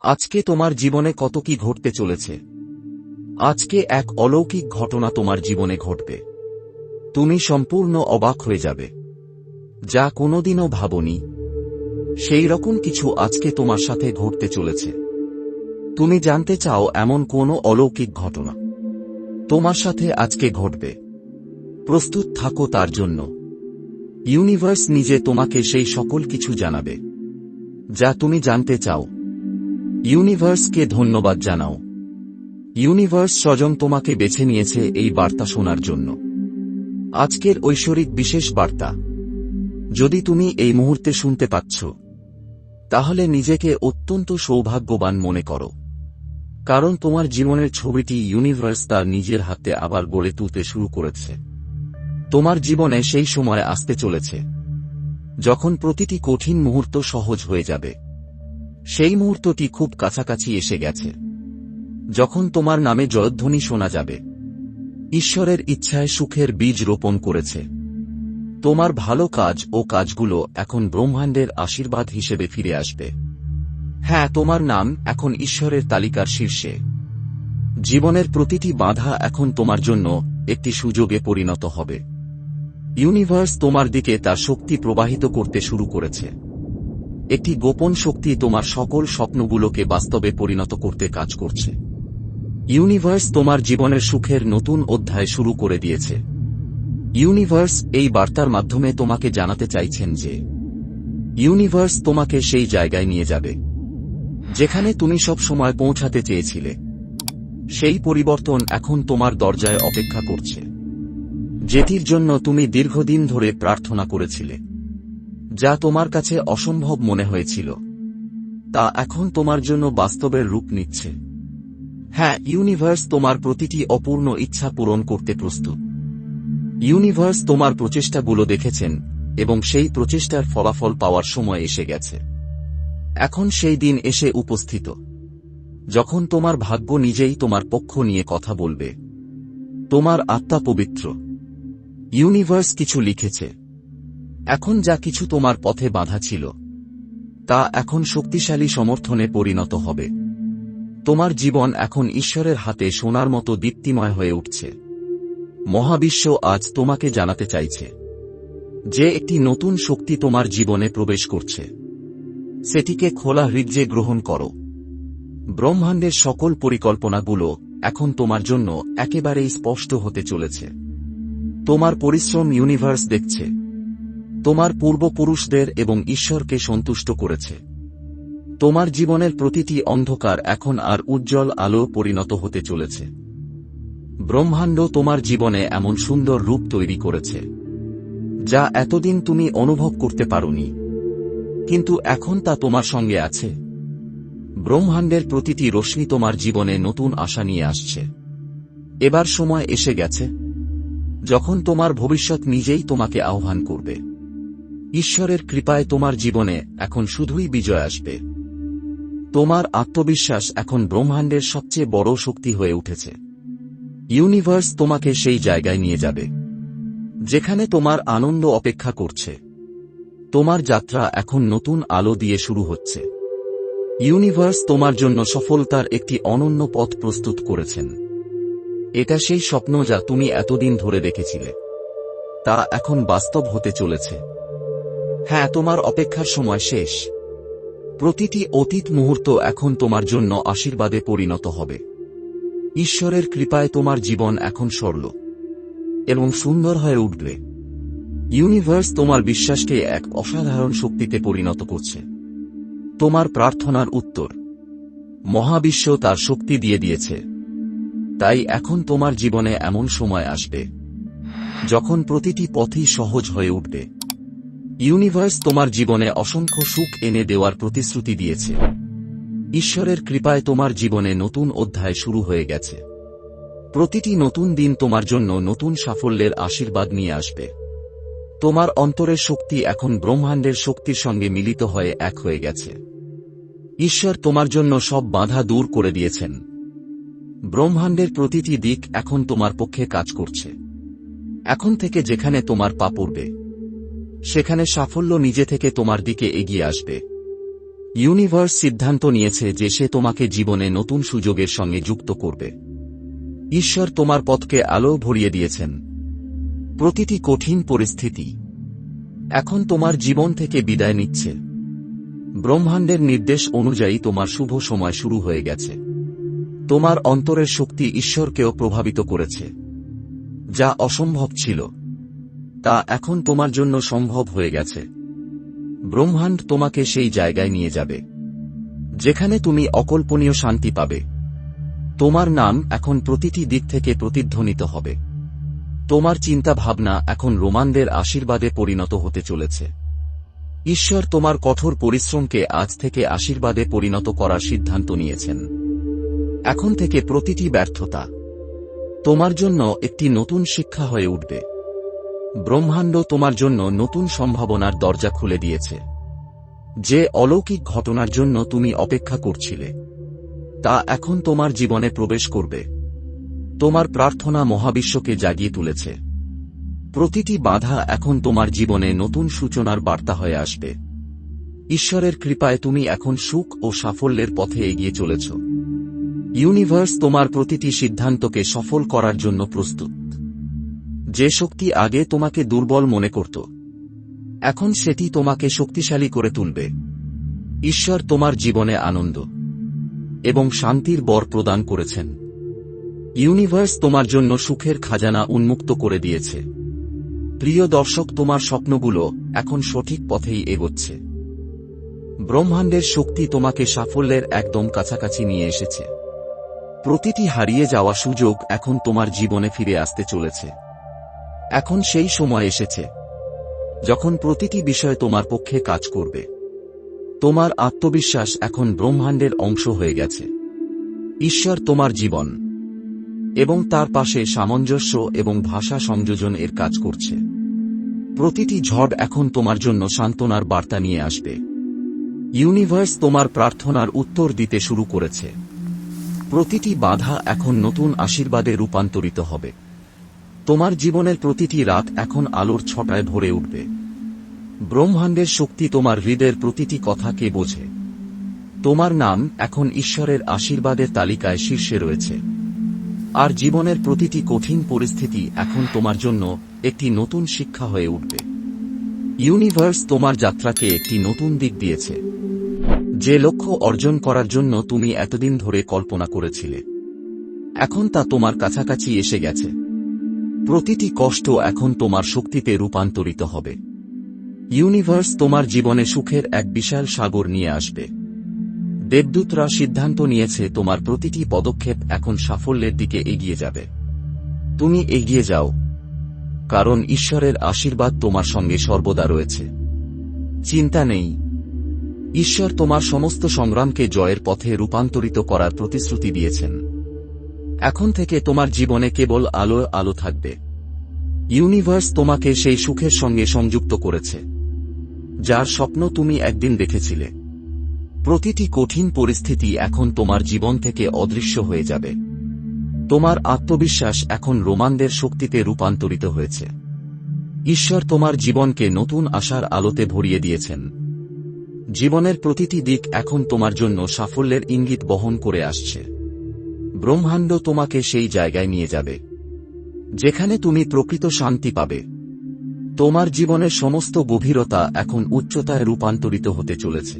আজকে তোমার জীবনে কত কি ঘটতে চলেছে? আজকে এক অলৌকিক ঘটনা তোমার জীবনে ঘটবে। তুমি সম্পূর্ণ অবাক হয়ে যাবে। যা কোনোদিনও ভাবনি। সেই রকম কিছু আজকে তোমার সাথে ঘটতে চলেছে। তুমি জানতে চাও এমন কোনো অলৌকিক ঘটনা। তোমার সাথে আজকে ঘটবে। প্রস্তুত থাকো তার জন্য। ইউনিভার্স নিজে তোমাকে সেই সকল কিছু জানাবে। যা তুমি জানতে চাও। ইউনিভার্সকে ধন্যবাদ জানাও। ইউনিভার্স স্বজন তোমাকে বেছে নিয়েছে এই বার্তা শোনার জন্য। আজকের ঐশ্বরিক বিশেষ বার্তা। যদি তুমি এই মুহূর্তে শুনতে পাচ্ছ, তাহলে নিজেকে অত্যন্ত সৌভাগ্যবান মনে করো। কারণ তোমার জীবনের ছবিটি ইউনিভার্স তার নিজের হাতে আবার গড়ে তুলতে শুরু করেছে। তোমার জীবনে সেই সময় আসতে চলেছে, যখন প্রতিটি কঠিন মুহূর্ত সহজ হয়ে যাবে। সেই মুহূর্তটি খুব কাছাকাছি এসে গেছে। যখন তোমার নামে জয়ধ্বনি শোনা যাবে, ঈশ্বরের ইচ্ছায় সুখের বীজ রোপণ করেছে। তোমার ভালো কাজ ও কাজগুলো এখন ব্রহ্মাণ্ডের আশীর্বাদ হিসেবে ফিরে আসবে। হ্যাঁ তোমার নাম এখন ঈশ্বরের তালিকার শীর্ষে। জীবনের প্রতিটি বাধা এখন তোমার জন্য একটি সুযোগে পরিণত হবে। ইউনিভার্স তোমার দিকে তার শক্তি প্রবাহিত করতে শুরু করেছে। একটি গোপন শক্তি তোমার সকল স্বপ্নগুলোকে বাস্তবে পরিণত করতে কাজ করছে। ইউনিভার্স তোমার জীবনের সুখের নতুন অধ্যায় শুরু করে দিয়েছে। ইউনিভার্স এই বার্তার মাধ্যমে তোমাকে জানাতে চাইছেন যে, ইউনিভার্স তোমাকে সেই জায়গায় নিয়ে যাবে, যেখানে তুমি সব সময় পৌঁছাতে চেয়েছিলে। সেই পরিবর্তন এখন তোমার দরজায় অপেক্ষা করছে, যেটির জন্য তুমি দীর্ঘদিন ধরে প্রার্থনা করেছিলে। যা তোমার কাছে অসম্ভব মনে হয়েছিল। তা এখন তোমার জন্য বাস্তবের রূপ নিচ্ছে। হ্যাঁ ইউনিভার্স তোমার প্রতিটি অপূর্ণ ইচ্ছা পূরণ করতে প্রস্তুত। ইউনিভার্স তোমার প্রচেষ্টাগুলো দেখেছেন, এবং সেই প্রচেষ্টার ফলাফল পাওয়ার সময় এসে গেছে। এখন সেই দিন এসে উপস্থিত। যখন তোমার ভাগ্য নিজেই তোমার পক্ষ নিয়ে কথা বলবে। তোমার আত্মা পবিত্র। ইউনিভার্স কিছু লিখেছে। এখন যা কিছু তোমার পথে বাধা ছিল, তা এখন শক্তিশালী সমর্থনে পরিণত হবে। তোমার জীবন এখন ঈশ্বরের হাতে সোনার মতো দীপ্তিময় হয়ে উঠছে। মহাবিশ্ব আজ তোমাকে জানাতে চাইছে যে একটি নতুন শক্তি তোমার জীবনে প্রবেশ করছে। সেটিকে খোলা হৃদ্যে গ্রহণ করো। ব্রহ্মাণ্ডের সকল পরিকল্পনাগুলো এখন তোমার জন্য একেবারেই স্পষ্ট হতে চলেছে। তোমার পরিশ্রম ইউনিভার্স দেখছে। তোমার পূর্বপুরুষদের এবং ঈশ্বরকে সন্তুষ্ট করেছে। তোমার জীবনের প্রতিটি অন্ধকার এখন আর উজ্জ্বল আলো পরিণত হতে চলেছে। ব্রহ্মাণ্ড তোমার জীবনে এমন সুন্দর রূপ তৈরি করেছে, যা এতদিন তুমি অনুভব করতে পারোনি। কিন্তু এখন তা তোমার সঙ্গে আছে। ব্রহ্মাণ্ডের প্রতিটি রশ্মি তোমার জীবনে নতুন আশা নিয়ে আসছে। এবার সময় এসে গেছে, যখন তোমার ভবিষ্যৎ নিজেই তোমাকে আহ্বান করবে। ঈশ্বরের কৃপায় তোমার জীবনে এখন শুধুই বিজয় আসবে। তোমার আত্মবিশ্বাস এখন ব্রহ্মাণ্ডের সবচেয়ে বড় শক্তি হয়ে উঠেছে। ইউনিভার্স তোমাকে সেই জায়গায় নিয়ে যাবে, যেখানে তোমার আনন্দ অপেক্ষা করছে। তোমার যাত্রা এখন নতুন আলো দিয়ে শুরু হচ্ছে। ইউনিভার্স তোমার জন্য সফলতার একটি অনন্য পথ প্রস্তুত করেছেন। এটা সেই স্বপ্ন যা তুমি এতদিন ধরে দেখেছিলে। তা এখন বাস্তব হতে চলেছে। হ্যাঁ তোমার অপেক্ষার সময় শেষ। প্রতিটি অতীত মুহূর্ত এখন তোমার জন্য আশীর্বাদে পরিণত হবে। ঈশ্বরের কৃপায় তোমার জীবন এখন সরল এবং সুন্দর হয়ে উঠবে। ইউনিভার্স তোমার বিশ্বাসকে এক অসাধারণ শক্তিতে পরিণত করছে। তোমার প্রার্থনার উত্তর। মহাবিশ্ব তার শক্তি দিয়ে দিয়েছে। তাই এখন তোমার জীবনে এমন সময় আসবে, যখন প্রতিটি পথই সহজ হয়ে উঠবে। ইউনিভার্স তোমার জীবনে অসংখ্য সুখ এনে দেওয়ার প্রতিশ্রুতি দিয়েছে। ঈশ্বরের কৃপায় তোমার জীবনে নতুন অধ্যায় শুরু হয়ে গেছে। প্রতিটি নতুন দিন তোমার জন্য নতুন সাফল্যের আশীর্বাদ নিয়ে আসবে। তোমার অন্তরের শক্তি এখন ব্রহ্মাণ্ডের শক্তির সঙ্গে মিলিত হয়ে এক হয়ে গেছে। ঈশ্বর তোমার জন্য সব বাধা দূর করে দিয়েছেন। ব্রহ্মাণ্ডের প্রতিটি দিক এখন তোমার পক্ষে কাজ করছে। এখন থেকে যেখানে তোমার পা পড়বে সেখানে সাফল্য নিজে থেকে তোমার দিকে এগিয়ে আসবে। ইউনিভার্স সিদ্ধান্ত নিয়েছে যে সে তোমাকে জীবনে নতুন সুযোগের সঙ্গে যুক্ত করবে। ঈশ্বর তোমার পথকে আলো ভরিয়ে দিয়েছেন। প্রতিটি কঠিন পরিস্থিতি এখন তোমার জীবন থেকে বিদায় নিচ্ছে। ব্রহ্মাণ্ডের নির্দেশ অনুযায়ী তোমার শুভ সময় শুরু হয়ে গেছে। তোমার অন্তরের শক্তি ঈশ্বরকেও প্রভাবিত করেছে। যা অসম্ভব ছিল। তা এখন তোমার জন্য সম্ভব হয়ে গেছে। ব্রহ্মাণ্ড তোমাকে সেই জায়গায় নিয়ে যাবে, যেখানে তুমি অকল্পনীয় শান্তি পাবে। তোমার নাম এখন প্রতিটি দিক থেকে প্রতিধ্বনিত হবে। তোমার চিন্তা ভাবনা এখন রোমানদের আশীর্বাদে পরিণত হতে চলেছে। ঈশ্বর তোমার কঠোর পরিশ্রমকে আজ থেকে আশীর্বাদে পরিণত করার সিদ্ধান্ত নিয়েছেন। এখন থেকে প্রতিটি ব্যর্থতা তোমার জন্য একটি নতুন শিক্ষা হয়ে উঠবে। ব্রহ্মাণ্ড তোমার জন্য নতুন সম্ভাবনার দরজা খুলে দিয়েছে। যে অলৌকিক ঘটনার জন্য তুমি অপেক্ষা করছিলে, তা এখন তোমার জীবনে প্রবেশ করবে। তোমার প্রার্থনা মহাবিশ্বকে জাগিয়ে তুলেছে। প্রতিটি বাধা এখন তোমার জীবনে নতুন সূচনার বার্তা হয়ে আসবে। ঈশ্বরের কৃপায় তুমি এখন সুখ ও সাফল্যের পথে এগিয়ে চলেছ। ইউনিভার্স তোমার প্রতিটি সিদ্ধান্তকে সফল করার জন্য প্রস্তুত। যে শক্তি আগে তোমাকে দুর্বল মনে করত, এখন সেটি তোমাকে শক্তিশালী করে তুলবে। ঈশ্বর তোমার জীবনে আনন্দ এবং শান্তির বর প্রদান করেছেন। ইউনিভার্স তোমার জন্য সুখের খাজানা উন্মুক্ত করে দিয়েছে। প্রিয় দর্শক, তোমার স্বপ্নগুলো এখন সঠিক পথেই এগোচ্ছে। ব্রহ্মাণ্ডের শক্তি তোমাকে সাফল্যের একদম কাছাকাছি নিয়ে এসেছে। প্রতিটি হারিয়ে যাওয়া সুযোগ এখন তোমার জীবনে ফিরে আসতে চলেছে। এখন সেই সময় এসেছে, যখন প্রতিটি বিষয় তোমার পক্ষে কাজ করবে। তোমার আত্মবিশ্বাস এখন ব্রহ্মাণ্ডের অংশ হয়ে গেছে। ঈশ্বর তোমার জীবন, এবং তার পাশে সামঞ্জস্য এবং ভাষা সংযোজন এর কাজ করছে। প্রতিটি ঝড় এখন তোমার জন্য সান্ত্বনার বার্তা নিয়ে আসবে। ইউনিভার্স তোমার প্রার্থনার উত্তর দিতে শুরু করেছে। প্রতিটি বাধা এখন নতুন আশীর্বাদে রূপান্তরিত হবে। তোমার জীবনের প্রতিটি রাত এখন আলোর ছটায় ভরে উঠবে। ব্রহ্মাণ্ডের শক্তি তোমার হৃদয়ের প্রতিটি কথাকে বোঝে। তোমার নাম এখন ঈশ্বরের আশীর্বাদের তালিকায় শীর্ষে রয়েছে। আর জীবনের প্রতিটি কঠিন পরিস্থিতি এখন তোমার জন্য একটি নতুন শিক্ষা হয়ে উঠবে। ইউনিভার্স তোমার যাত্রাকে একটি নতুন দিক দিয়েছে। যে লক্ষ্য অর্জন করার জন্য তুমি এতদিন ধরে কল্পনা করেছিলে। এখন তা তোমার কাছাকাছি এসে গেছে। প্রতিটি কষ্ট এখন তোমার শক্তিতে রূপান্তরিত হবে। ইউনিভার্স তোমার জীবনে সুখের এক বিশাল সাগর নিয়ে আসবে। দেবদূতরা সিদ্ধান্ত নিয়েছে তোমার প্রতিটি পদক্ষেপ এখন সাফল্যের দিকে এগিয়ে যাবে। তুমি এগিয়ে যাও, কারণ ঈশ্বরের আশীর্বাদ তোমার সঙ্গে সর্বদা রয়েছে। চিন্তা নেই, ঈশ্বর তোমার সমস্ত সংগ্রামকে জয়ের পথে রূপান্তরিত করার প্রতিশ্রুতি দিয়েছেন। এখন থেকে তোমার জীবনে কেবল আলো আলো থাকবে। ইউনিভার্স তোমাকে সেই সুখের সঙ্গে সংযুক্ত করেছে, যার স্বপ্ন তুমি একদিন দেখেছিলে। প্রতিটি কঠিন পরিস্থিতি এখন তোমার জীবন থেকে অদৃশ্য হয়ে যাবে। তোমার আত্মবিশ্বাস এখন রোমানদের শক্তিতে রূপান্তরিত হয়েছে। ঈশ্বর তোমার জীবনকে নতুন আশার আলোতে ভরিয়ে দিয়েছেন। জীবনের প্রতিটি দিক এখন তোমার জন্য সাফল্যের ইঙ্গিত বহন করে আসছে। ব্রহ্মাণ্ড তোমাকে সেই জায়গায় নিয়ে যাবে, যেখানে তুমি প্রকৃত শান্তি পাবে। তোমার জীবনের সমস্ত গভীরতা এখন উচ্চতায় রূপান্তরিত হতে চলেছে।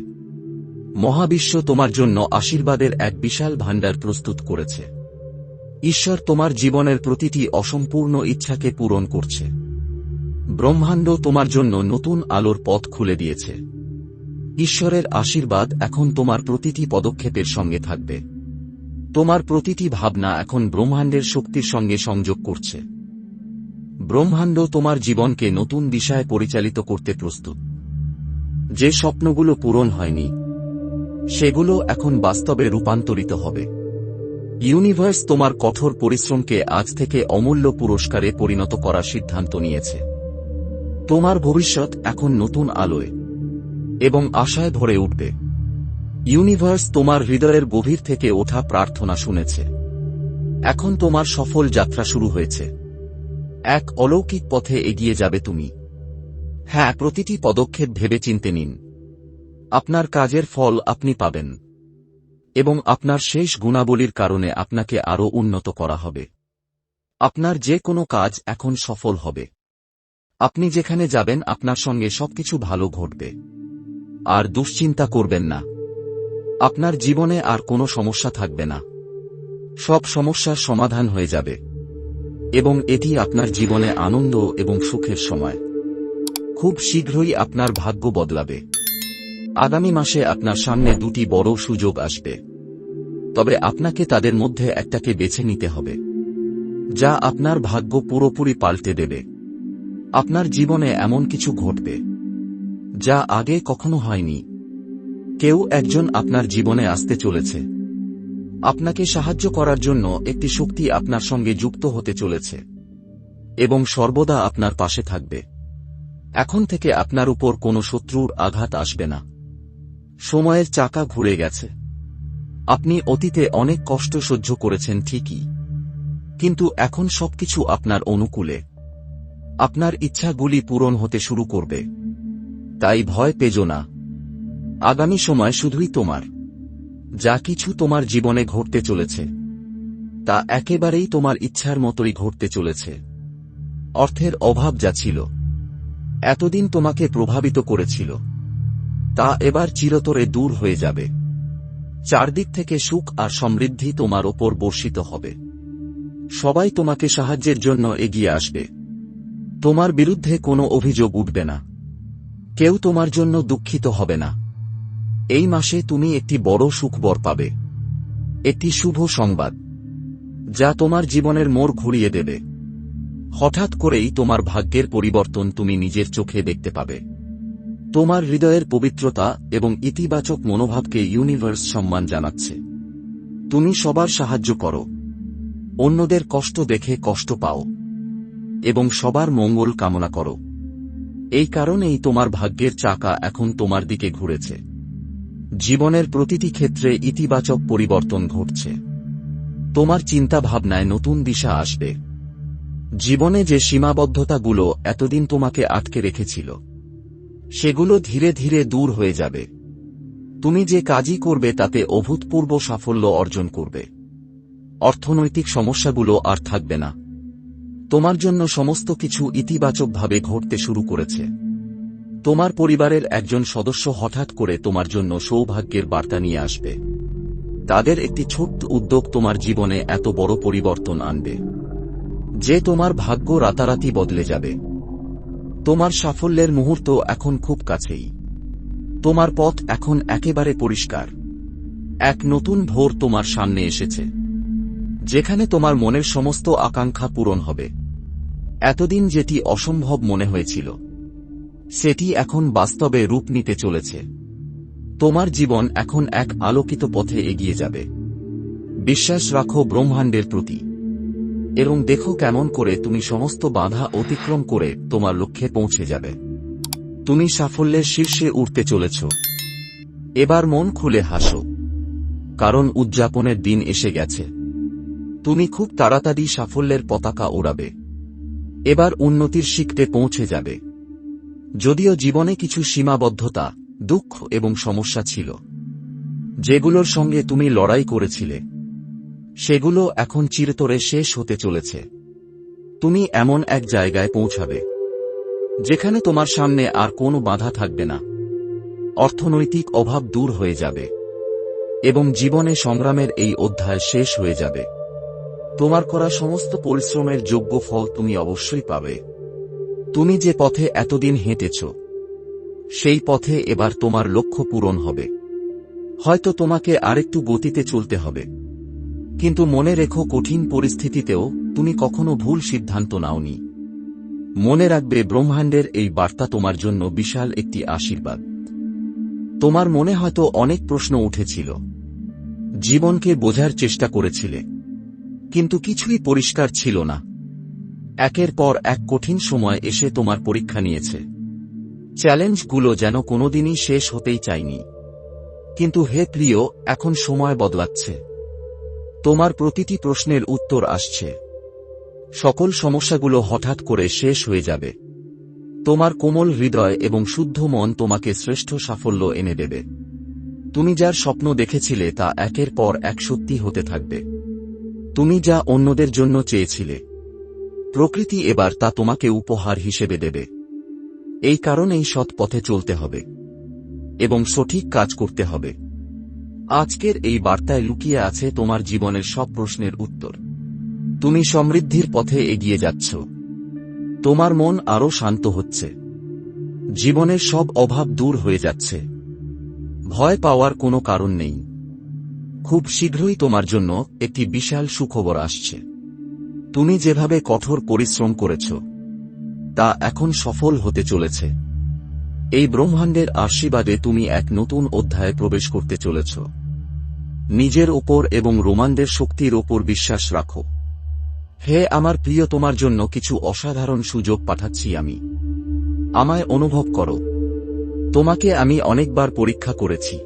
মহাবিশ্ব তোমার জন্য আশীর্বাদের এক বিশাল ভাণ্ডার প্রস্তুত করেছে। ঈশ্বর তোমার জীবনের প্রতিটি অসম্পূর্ণ ইচ্ছাকে পূরণ করছে। ব্রহ্মাণ্ড তোমার জন্য নতুন আলোর পথ খুলে দিয়েছে। ঈশ্বরের আশীর্বাদ এখন তোমার প্রতিটি পদক্ষেপের সঙ্গে থাকবে। তোমার প্রতিটি ভাবনা এখন ব্রহ্মাণ্ডের শক্তির সঙ্গে সংযোগ করছে। ব্রহ্মাণ্ড তোমার জীবনকে নতুন দিশায় পরিচালিত করতে প্রস্তুত। যে স্বপ্নগুলো পূরণ হয়নি, সেগুলো এখন বাস্তবে রূপান্তরিত হবে। ইউনিভার্স তোমার কঠোর পরিশ্রমকে আজ থেকে অমূল্য পুরস্কারে পরিণত করার সিদ্ধান্ত নিয়েছে। তোমার ভবিষ্যৎ এখন নতুন আলোয় এবং আশায় ভরে উঠবে। ইউনিভার্স তোমার হৃদয়ের গভীর থেকে ওঠা প্রার্থনা শুনেছে। এখন তোমার সফল যাত্রা শুরু হয়েছে। এক অলৌকিক পথে এগিয়ে যাবে তুমি। হ্যাঁ প্রতিটি পদক্ষেপ ভেবে চিনতে নিন। আপনার কাজের ফল আপনি পাবেন। এবং আপনার শেষ গুণাবলীর কারণে আপনাকে আরও উন্নত করা হবে। আপনার যে কোনো কাজ এখন সফল হবে। আপনি যেখানে যাবেন, আপনার সঙ্গে সবকিছু ভালো ঘটবে। আর দুশ্চিন্তা করবেন না। আপনার জীবনে আর কোনো সমস্যা থাকবে না। সব সমস্যার সমাধান হয়ে যাবে। এবং এটি আপনার জীবনে আনন্দ এবং সুখের সময়। খুব শীঘ্রই আপনার ভাগ্য বদলাবে। আগামী মাসে আপনার সামনে দুটি বড় সুযোগ আসবে। তবে আপনাকে তাদের মধ্যে একটাকে বেছে নিতে হবে, যা আপনার ভাগ্য পুরোপুরি পাল্টে দেবে। আপনার জীবনে এমন কিছু ঘটবে, যা আগে কখনো হয়নি। কেউ একজন আপনার জীবনে আসতে চলেছে। আপনাকে সাহায্য করার জন্য একটি শক্তি আপনার সঙ্গে যুক্ত হতে চলেছে। এবং সর্বদা আপনার পাশে থাকবে। এখন থেকে আপনার উপর কোনো শত্রুর আঘাত আসবে না। সময়ের চাকা ঘুরে গেছে। আপনি অতীতে অনেক কষ্ট সহ্য করেছেন ঠিকই। কিন্তু এখন সবকিছু আপনার অনুকূলে। আপনার ইচ্ছাগুলি পূরণ হতে শুরু করবে। তাই ভয় পেজ না। আগামী সময় শুধুই তোমার। যা কিছু তোমার জীবনে ঘটতে চলেছে, তা একেবারেই তোমার ইচ্ছার মতোই ঘটতে চলেছে। অর্থের অভাব যা ছিল, এতদিন তোমাকে প্রভাবিত করেছিল, তা এবার চিরতরে দূর হয়ে যাবে। চারদিক থেকে সুখ আর সমৃদ্ধি তোমার ওপর বর্ষিত হবে। সবাই তোমাকে সাহায্যের জন্য এগিয়ে আসবে। তোমার বিরুদ্ধে কোনো অভিযোগ উঠবে না। কেউ তোমার জন্য দুঃখিত হবে না। এই মাসে তুমি একটি বড় সুখবর পাবে। একটি শুভ সংবাদ, যা তোমার জীবনের মোড় ঘুরিয়ে দেবে। হঠাৎ করেই তোমার ভাগ্যের পরিবর্তন তুমি নিজের চোখে দেখতে পাবে। তোমার হৃদয়ের পবিত্রতা এবং ইতিবাচক মনোভাবকে ইউনিভার্স সম্মান জানাচ্ছে। তুমি সবার সাহায্য করো। অন্যদের কষ্ট দেখে কষ্ট পাও। এবং সবার মঙ্গল কামনা করো। এই কারণেই তোমার ভাগ্যের চাকা এখন তোমার দিকে ঘুরেছে। জীবনের প্রতিটি ক্ষেত্রে ইতিবাচক পরিবর্তন ঘটছে। তোমার চিন্তা ভাবনায় নতুন দিশা আসবে। জীবনে যে সীমাবদ্ধতাগুলো এতদিন তোমাকে আটকে রেখেছিল, সেগুলো ধীরে ধীরে দূর হয়ে যাবে। তুমি যে কাজই করবে তাতে অভূতপূর্ব সাফল্য অর্জন করবে। অর্থনৈতিক সমস্যাগুলো আর থাকবে না। তোমার জন্য সমস্ত কিছু ইতিবাচকভাবে ঘটতে শুরু করেছে। তোমার পরিবারের একজন সদস্য হঠাৎ করে তোমার জন্য সৌভাগ্যের বার্তা নিয়ে আসবে। তাদের একটি ছোট্ট উদ্যোগ তোমার জীবনে এত বড় পরিবর্তন আনবে। যে তোমার ভাগ্য রাতারাতি বদলে যাবে। তোমার সাফল্যের মুহূর্ত এখন খুব কাছেই। তোমার পথ এখন একেবারে পরিষ্কার। এক নতুন ভোর তোমার সামনে এসেছে। যেখানে তোমার মনের সমস্ত আকাঙ্ক্ষা পূরণ হবে। এতদিন যেটি অসম্ভব মনে হয়েছিল। সেটি এখন বাস্তবে রূপ নিতে চলেছে। তোমার জীবন এখন এক আলোকিত পথে এগিয়ে যাবে। বিশ্বাস রাখো ব্রহ্মাণ্ডের প্রতি। এবং দেখো কেমন করে তুমি সমস্ত বাধা অতিক্রম করে তোমার লক্ষ্যে পৌঁছে যাবে। তুমি সাফল্যের শীর্ষে উঠতে চলেছ। এবার মন খুলে হাসো। কারণ উদযাপনের দিন এসে গেছে। তুমি খুব তাড়াতাড়ি সাফল্যের পতাকা ওড়াবে। এবার উন্নতির শিখতে পৌঁছে যাবে। যদিও জীবনে কিছু সীমাবদ্ধতা, দুঃখ এবং সমস্যা ছিল। যেগুলোর সঙ্গে তুমি লড়াই করেছিলে, সেগুলো এখন চিরতরে শেষ হতে চলেছে। তুমি এমন এক জায়গায় পৌঁছাবে, যেখানে তোমার সামনে আর কোনো বাধা থাকবে না। অর্থনৈতিক অভাব দূর হয়ে যাবে, এবং জীবনে সংগ্রামের এই অধ্যায় শেষ হয়ে যাবে। তোমার করা সমস্ত পরিশ্রমের যোগ্য ফল তুমি অবশ্যই পাবে। তুমি যে পথে এতদিন হেঁটেছ, সেই পথে এবার তোমার লক্ষ্য পূরণ হবে। হয়তো তোমাকে আরেকটু গতিতে চলতে হবে। কিন্তু মনে রেখো, কঠিন পরিস্থিতিতেও তুমি কখনো ভুল সিদ্ধান্ত নাওনি। মনে রাখবে, ব্রহ্মাণ্ডের এই বার্তা তোমার জন্য বিশাল একটি আশীর্বাদ। তোমার মনে হয়তো অনেক প্রশ্ন উঠেছিল। জীবনকে বোঝার চেষ্টা করেছিলে। কিন্তু কিছুই পরিষ্কার ছিল না। একের পর এক কঠিন সময় এসে তোমার পরীক্ষা নিয়েছে। চ্যালেঞ্জগুলো যেন কোনোদিনই শেষ হতেই চায়নি। কিন্তু হে প্রিয়, এখন সময় বদলাচ্ছে। তোমার প্রতিটি প্রশ্নের উত্তর আসছে। সকল সমস্যাগুলো হঠাৎ করে শেষ হয়ে যাবে। তোমার কোমল হৃদয় এবং শুদ্ধ মন তোমাকে শ্রেষ্ঠ সাফল্য এনে দেবে। তুমি যার স্বপ্ন দেখেছিলে তা একের পর এক সত্যি হতে থাকবে। তুমি যা অন্যদের জন্য চেয়েছিলে। প্রকৃতি এবার তা তোমাকে উপহার হিসেবে দেবে। এই কারণেই সৎ পথে চলতে হবে এবং সঠিক কাজ করতে হবে। আজকের এই বার্তায় লুকিয়ে আছে তোমার জীবনের সব প্রশ্নের উত্তর। তুমি সমৃদ্ধির পথে এগিয়ে যাচ্ছ। তোমার মন আরও শান্ত হচ্ছে। জীবনের সব অভাব দূর হয়ে যাচ্ছে। ভয় পাওয়ার কোনো কারণ নেই। খুব শীঘ্রই তোমার জন্য একটি বিশাল সুখবর আসছে। তুমি যেভাবে কঠোর পরিশ্রম করেছ, তা এখন সফল হতে চলেছে। এই ব্রহ্মাণ্ডের আশীর্বাদে তুমি এক নতুন অধ্যায়ে প্রবেশ করতে চলেছ। নিজের ওপর এবং রোমানদের শক্তির ওপর বিশ্বাস রাখো। হে আমার প্রিয়, তোমার জন্য কিছু অসাধারণ সুযোগ পাঠাচ্ছি আমি। আমায় অনুভব করো। তোমাকে আমি অনেকবার পরীক্ষা করেছি,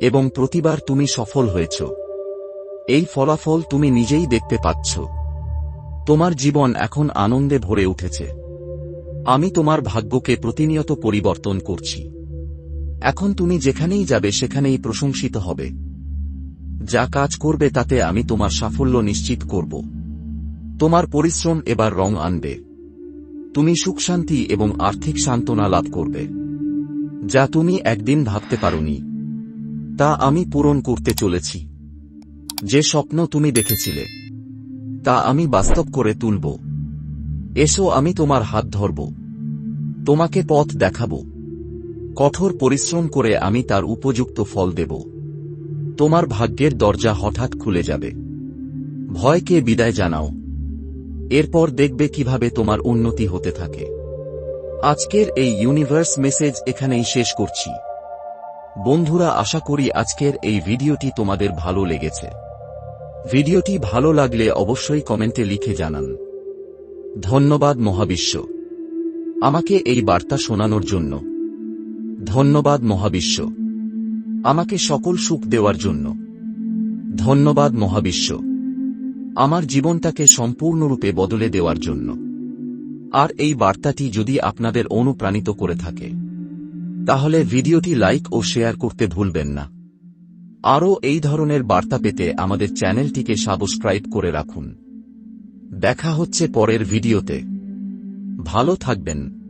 এবং প্রতিবার তুমি সফল হয়েছ। এই ফলাফল তুমি নিজেই দেখতে পাচ্ছ। তোমার জীবন এখন আনন্দে ভরে উঠেছে। আমি তোমার ভাগ্যকে প্রতিনিয়ত পরিবর্তন করছি। এখন তুমি যেখানেই যাবে সেখানেই প্রশংসিত হবে। যা কাজ করবে তাতে আমি তোমার সাফল্য নিশ্চিত করব। তোমার পরিশ্রম এবার রং আনবে। তুমি সুখশান্তি এবং আর্থিক সান্ত্বনা লাভ করবে। যা তুমি একদিন ভাবতে পারোনি। তা আমি পূরণ করতে চলেছি। যে স্বপ্ন তুমি দেখেছিলে। তা আমি বাস্তব করে তুলব। এসো আমি তোমার হাত ধরব। তোমাকে পথ দেখাব। কঠোর পরিশ্রম করে আমি তার উপযুক্ত ফল দেব। তোমার ভাগ্যের দরজা হঠাৎ খুলে যাবে। ভয়কে বিদায় জানাও। এরপর দেখবে কীভাবে তোমার উন্নতি হতে থাকে। আজকের এই ইউনিভার্স মেসেজ এখানেই শেষ করছি। বন্ধুরা, আশা করি আজকের এই ভিডিওটি তোমাদের ভালো লেগেছে। ভিডিওটি ভালো লাগলে অবশ্যই কমেন্টে লিখে জানান। ধন্যবাদ মহাবিশ্ব। আমাকে এই বার্তা শোনানোর জন্য। ধন্যবাদ মহাবিশ্ব। আমাকে সকল সুখ দেওয়ার জন্য। ধন্যবাদ মহাবিশ্ব। আমার জীবনটাকে সম্পূর্ণরূপে বদলে দেওয়ার জন্য। আর এই বার্তাটি যদি আপনাদের অনুপ্রাণিত করে থাকে, তাহলে ভিডিওটি লাইক ও শেয়ার করতে ভুলবেন না। আরও এই ধরনের বার্তা পেতে আমাদের চ্যানেলটিকে সাবস্ক্রাইব করে রাখুন। দেখা হচ্ছে পরের ভিডিওতে। ভালো থাকবেন।